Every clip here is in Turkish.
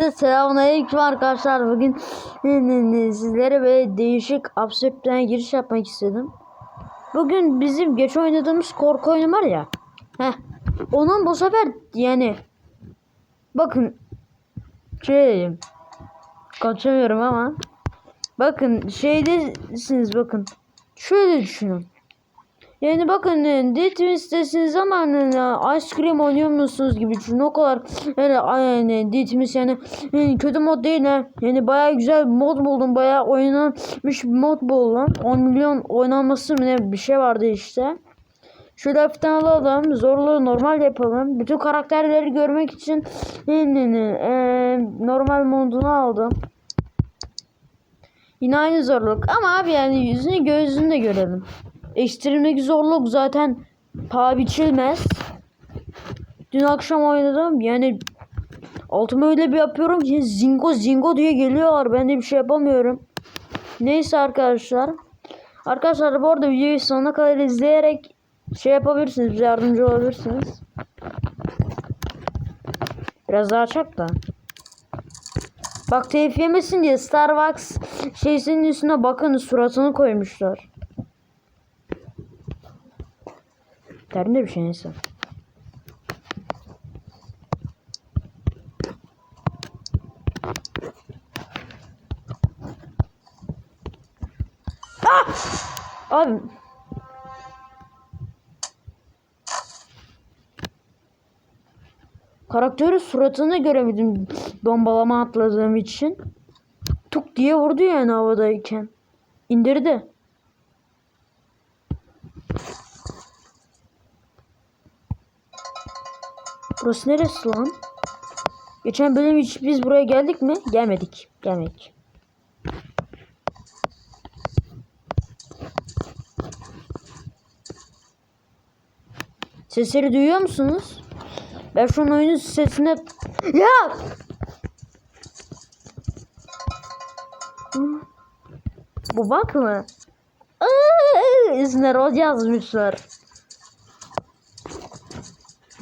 Selamünaleyküm arkadaşlar. Bugün sizlere böyle değişik absürtten giriş yapmak istedim. Bugün bizim geç oynadığımız korku oyunu var ya. Heh. Onun bu sefer yani bakın şey kaçamıyorum ama bakın şeydesiniz bakın. Şöyle düşünün. Yani bakın e, Ditmis'tesiniz ama e, Ice Cream oynuyor musunuz gibi düşünün. O kadar yani, yani Ditmis yani, yani kötü mod değil ha. Yani baya güzel mod buldum. Baya oynanmış mod buldum. 10 milyon oynanması mı ne bir şey vardı işte. Şöyle hafiften alalım. Zorluğu normal yapalım. Bütün karakterleri görmek için yani, e, normal modunu aldım. Yine aynı zorluk. Ama abi yani yüzünü gözünü de görelim. Ekstremdeki zorluk zaten paha biçilmez. Dün akşam oynadım. Yani altıma öyle bir yapıyorum ki zingo zingo diye geliyorlar. Ben de bir şey yapamıyorum. Neyse arkadaşlar. Arkadaşlar bu arada videoyu sonuna kadar izleyerek şey yapabilirsiniz. Yardımcı olabilirsiniz. Biraz daha açak da. Bak telif yemesin diye Starbucks şeysinin üstüne bakın suratını koymuşlar. Derinde bir şey neyse. Ah! Abi. Karakteri suratını göremedim bombalama atladığım için. Tuk diye vurdu yani havadayken. İndirdi. Burası neresi lan? Geçen bölüm hiç biz buraya geldik mi? Gelmedik. Gelmedik. Sesleri duyuyor musunuz? Ben şu an oyunun sesine... Ya! Bu bak mı? Aa, Üstüne rol yazmışlar.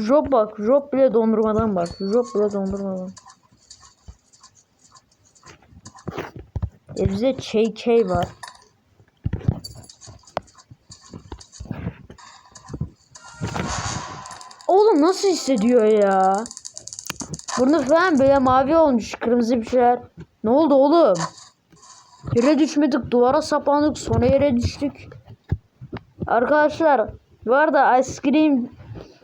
Job bak. Job bile dondurmadan bak. Job bile dondurmadan. E bize çey var. Oğlum nasıl hissediyor ya? Burnu falan böyle mavi olmuş. Kırmızı bir şeyler. Ne oldu oğlum? Yere düşmedik. Duvara saplandık. Sonra yere düştük. Arkadaşlar bu arada ice cream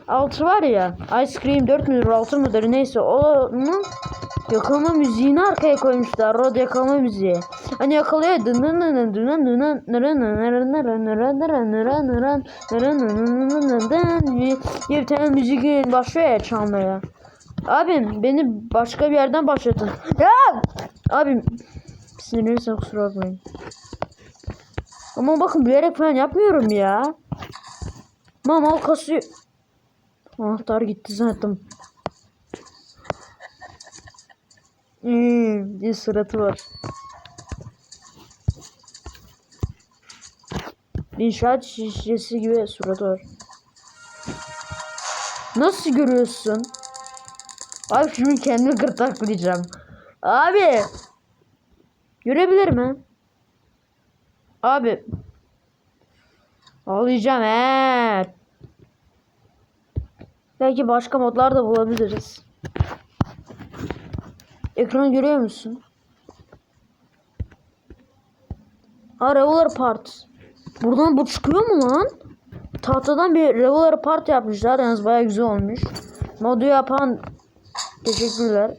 altı var ya Ice Cream 4 müdür 6 mıdır neyse onun yakalama müziğini arkaya koymuşlar rod yakalama müziği hani yakalıyor diye bir tane müzik başlıyor ya çalmaya abim beni başka bir yerden başlatın ya abim sinirlenirsen kusura bakmayın ama bakın bilerek falan yapmıyorum ya Mama kasıyor Anahtar gitti zaten. Hmm, bir suratı var. İnşaat şişesi gibi suratı var. Nasıl görüyorsun? Abi şimdi kendimi gırtlaklayacağım. Abi. Görebilir mi? Abi. Ağlayacağım he. Belki başka modlar da bulabiliriz. Ekranı görüyor musun? Ha Reveler Part. Buradan bu çıkıyor mu lan? Tahtadan bir Reveler Part yapmışlar. Yalnız baya güzel olmuş. Modu yapan teşekkürler.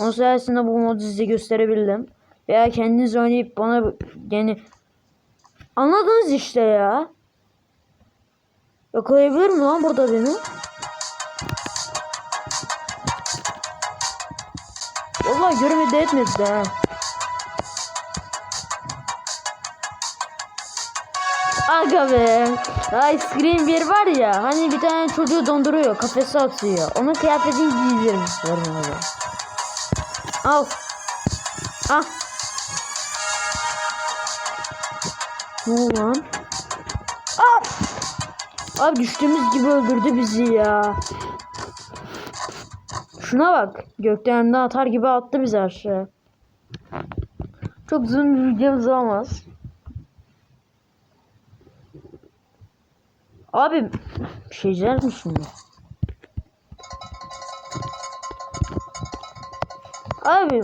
Onun sayesinde bu modu size gösterebildim. Veya kendiniz oynayıp bana yani anladınız işte ya. Yakalayabilir mi lan burada beni? Etmedi de. ha. Aga be. Ice cream bir var ya. Hani bir tane çocuğu donduruyor. Kafese atıyor. Onun kıyafetini giydirmişler abi. Al. Ah. Ne oldu lan? Ah. Abi düştüğümüz gibi öldürdü bizi ya. Şuna bak. Gökten atar gibi attı bizi aşağı. Çok uzun bir videomuz olmaz. Abi bir şey diyeceğim mi şimdi? Abi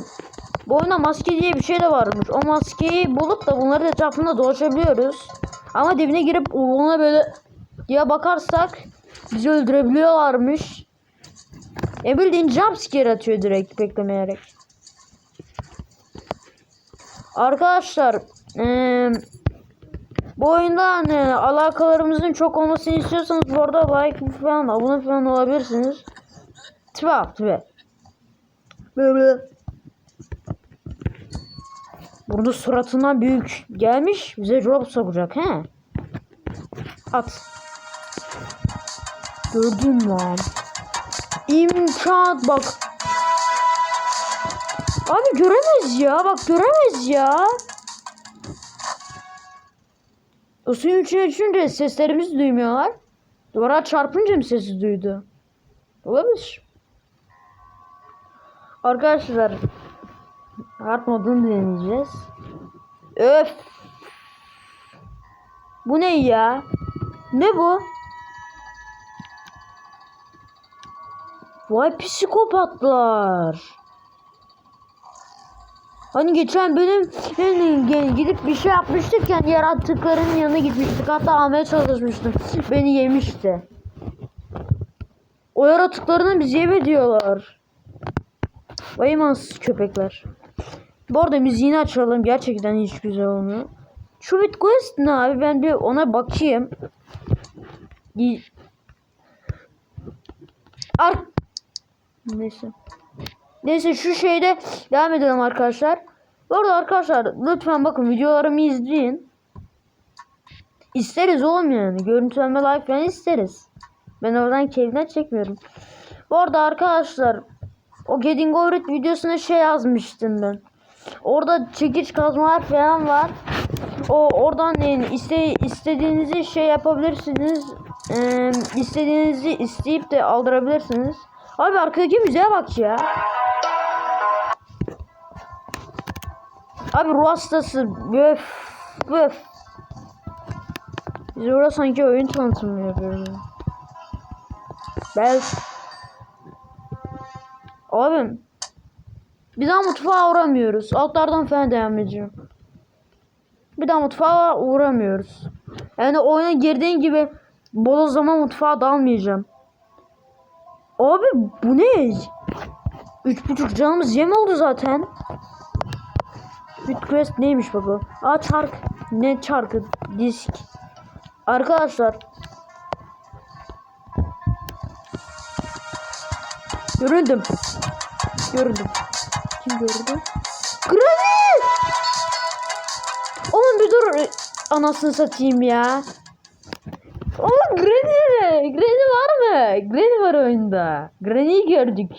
bu oyunda maske diye bir şey de varmış. O maskeyi bulup da bunların etrafında dolaşabiliyoruz. Ama dibine girip ona böyle diye bakarsak bizi öldürebiliyorlarmış. E bildiğin jumpscare atıyor direkt beklemeyerek. Arkadaşlar eee bu oyunda hani alakalarımızın çok olmasını istiyorsanız bu arada like falan abone falan olabilirsiniz. Tipe tipe. Böyle. Burada suratından büyük gelmiş bize drop sokacak he. At. Gördün lan. İmkan bak. Abi göremez ya bak göremez ya. O suyun içine düşünce seslerimizi duymuyorlar. Duvara çarpınca mı sesi duydu? Olabilir. Arkadaşlar Hard modunu deneyeceğiz. Öf. Bu ne ya? Ne bu? Vay psikopatlar. Hani geçen bölüm yani gidip bir şey yapmıştık yani yaratıkların yanına gitmiştik. Hatta almaya çalışmıştım. Beni yemişti. O yaratıklarını biz yeme diyorlar. Vay imansız köpekler. Bu arada müziğini açalım. Gerçekten hiç güzel olmuyor. Şu Quest ne abi? Ben bir ona bakayım. Ar Neyse. Neyse şu şeyde devam edelim arkadaşlar. Bu arada arkadaşlar lütfen bakın videolarımı izleyin. İsteriz oğlum yani. Görüntülenme like falan isteriz. Ben oradan keyiften çekmiyorum. Bu arada arkadaşlar o Getting Over It videosuna şey yazmıştım ben. Orada çekiç kazmalar falan var. O oradan yani iste, istediğinizi şey yapabilirsiniz. Ee, istediğinizi isteyip de aldırabilirsiniz. Abi arkadaki müziğe bak ya. Abi ruh hastası. Böf. Böf. Biz orada sanki oyun tanıtımı yapıyoruz. Ben... Abim. Bir daha mutfağa uğramıyoruz. Altlardan falan devam edeceğim. Bir daha mutfağa uğramıyoruz. Yani oyuna girdiğin gibi bol zaman mutfağa dalmayacağım. Abi bu ne? Üç buçuk canımız yem oldu zaten. Request neymiş baba? Aa çark. Ne çarkı? Disk. Arkadaşlar. Göründüm. Göründüm. Kim gördü? Granny! Oğlum bir dur. Anasını satayım ya. Oğlum Granny! Granny mı? Granny var oyunda. Granny'yi gördük.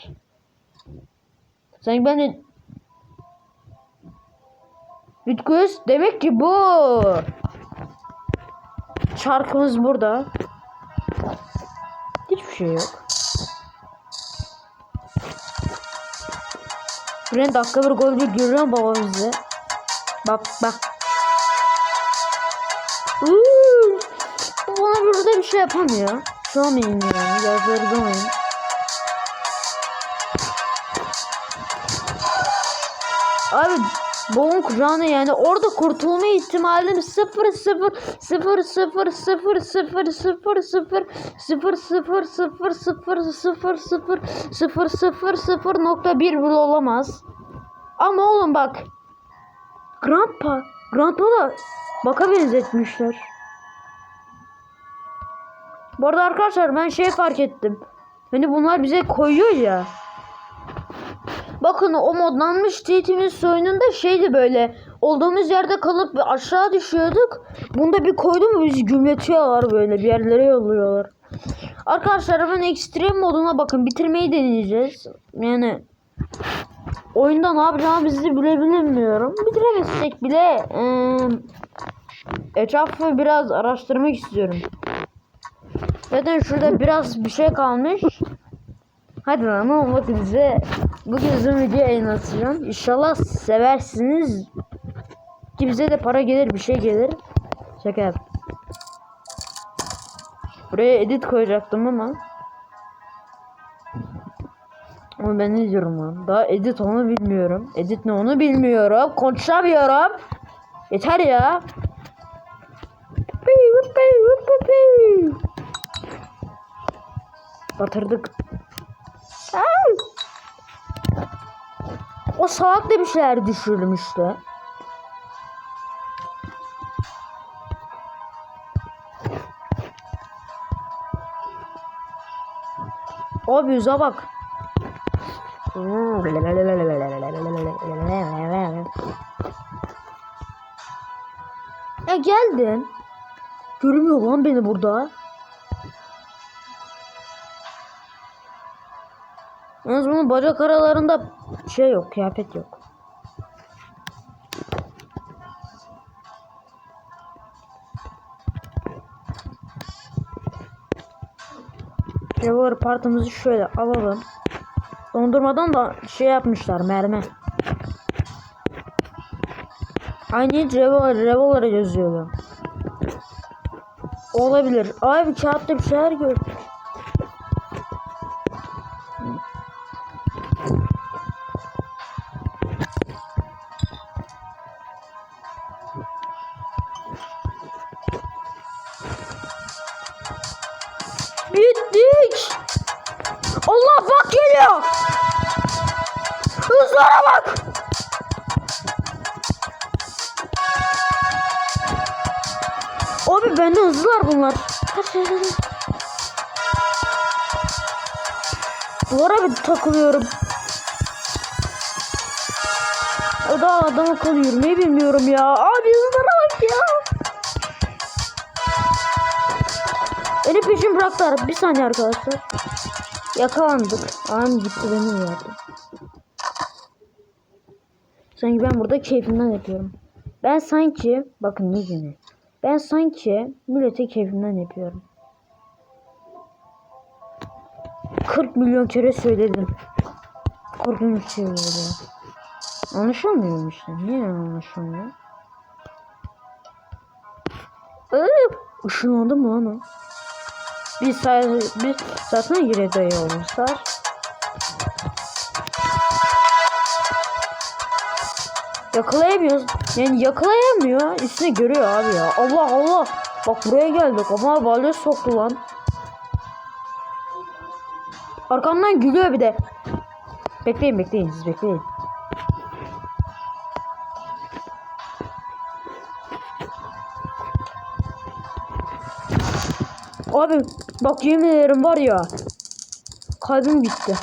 Sen ben de... Bitcoin demek ki bu. Çarkımız burada. Hiçbir şey yok. Brent dakika bir gol bir görüyor baba bizi? Bak bak. Uuu. Bana burada bir şey yapamıyor. An yani. Durmayın. Abi boğun kucağına yani orada kurtulma ihtimalim 0 0 0 0 0 0 0 0 0 0 0 0 0 0 0 0 0 0 0 nokta bir bile olamaz. Ama oğlum bak. Grandpa. Grandpa baka benzetmişler. Bu arada arkadaşlar ben şey fark ettim. Hani bunlar bize koyuyor ya. Bakın o modlanmış TT'miz oyununda şeydi böyle. Olduğumuz yerde kalıp aşağı düşüyorduk. Bunda bir koydu mu bizi gümletiyorlar böyle bir yerlere yolluyorlar. Arkadaşlar hemen ekstrem moduna bakın bitirmeyi deneyeceğiz. Yani oyunda ne yapacağımızı bile bilmiyorum. Bitiremezsek bile e, etrafı biraz araştırmak istiyorum. Zaten şurada biraz bir şey kalmış. Hadi lan oğlum bakın size bugün uzun video yayınlatacağım. İnşallah seversiniz. Ki bize de para gelir bir şey gelir. Şaka yap. Buraya edit koyacaktım ama. Ama ben ne diyorum lan? Daha edit onu bilmiyorum. Edit ne onu bilmiyorum. Konuşamıyorum. Yeter ya. Batırdık. Ay! O salak şeyler düşürmüştü. Abi yüze bak. Ya geldin. Görmüyor lan beni burada. Yalnız bunun bacak aralarında şey yok, kıyafet yok. Revolver partımızı şöyle alalım. Dondurmadan da şey yapmışlar mermi. Aynı revolver, revolver yazıyordu. Olabilir. Abi kağıtta bir şeyler gör. Hızlara bak. Abi benden hızlılar bunlar. Duvara bir takılıyorum. O da adam akıllı yürümeyi bilmiyorum ya. Abi hızlara bak ya. Beni peşin bıraktılar. Bir saniye arkadaşlar. Yakalandık. Ağam gitti benim yardım. Sanki ben burada keyfimden yapıyorum. Ben sanki bakın ne gene. Ben sanki millete keyfimden yapıyorum. 40 milyon kere söyledim. Korkunç şey oldu. Anlaşılmıyor işte. Niye anlaşılmıyor? Iıı, ışınlandı mı lan o? Bir saat, bir saatine göre dayı olmuşlar. Yakalayamıyoruz. Yani yakalayamıyor. Üstüne görüyor abi ya. Allah Allah. Bak buraya geldik ama balya soktu lan. Arkamdan gülüyor bir de. Bekleyin bekleyin siz bekleyin. Abi bak yemin ederim var ya. Kalbim gitti.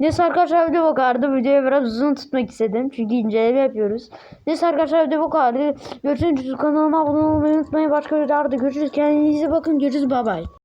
Neyse arkadaşlar video bu kadardı. Videoyu biraz uzun tutmak istedim. Çünkü inceleme yapıyoruz. Neyse arkadaşlar video bu kadardı. Görüşürüz. Kanalıma abone olmayı unutmayın. Başka videolarda görüşürüz. Kendinize bakın. Görüşürüz. Bay bay.